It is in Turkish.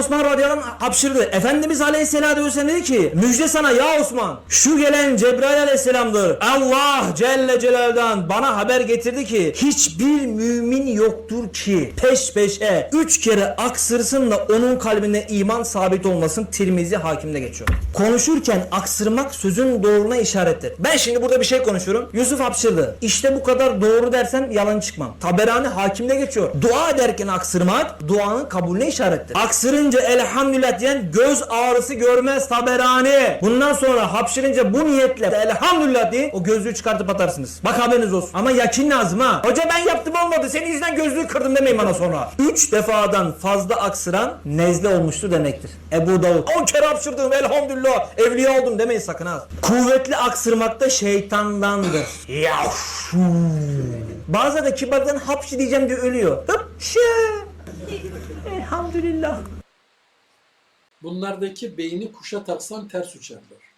Osman radıyallahu anh hapşırdı. Efendimiz aleyhisselatü vesselam dedi ki müjde sana ya Osman. Şu gelen Cebrail aleyhisselamdır. Allah Celle Celal'dan bana haber getirdi ki hiçbir mümin yoktur ki peş peşe üç kere aksırsın da onun kalbine iman sabit olmasın. Tirmizi hakimde geçiyor. Konuşurken aksırmak sözün doğruluğuna işarettir. Ben şimdi burada bir şey konuşuyorum. Yusuf hapşırdı. İşte bu kadar doğru dersem yalan çıkmam. Taberani hakimde geçiyor. Dua ederken aksırmak duanın kabulüne işarettir. Aksırınca elhamdülillah diyen göz ağrısı görmez taberani. Bundan sonra hapşırınca bu niyetle elhamdülillah diye o gözlüğü çıkartıp atarsınız. Bak haberiniz olsun. Ama yakin lazım ha. Hoca ben yaptım olmadı. Senin yüzünden gözlüğü kırdım demeyin bana sonra. Üç defadan fazla aksıran nezle olmuştur demektir. Ebu Davud. On kere hapşırdım elhamdülillah. Evliya oldum demeyin sakın ha. Kuvvetli aksırmak da şeytandandır. Yavşu. Bazen de kibardan hapşi diyeceğim diye ölüyor. Hapşi. Elhamdülillah. Bunlardaki beyni kuşa taksan ters uçarlar.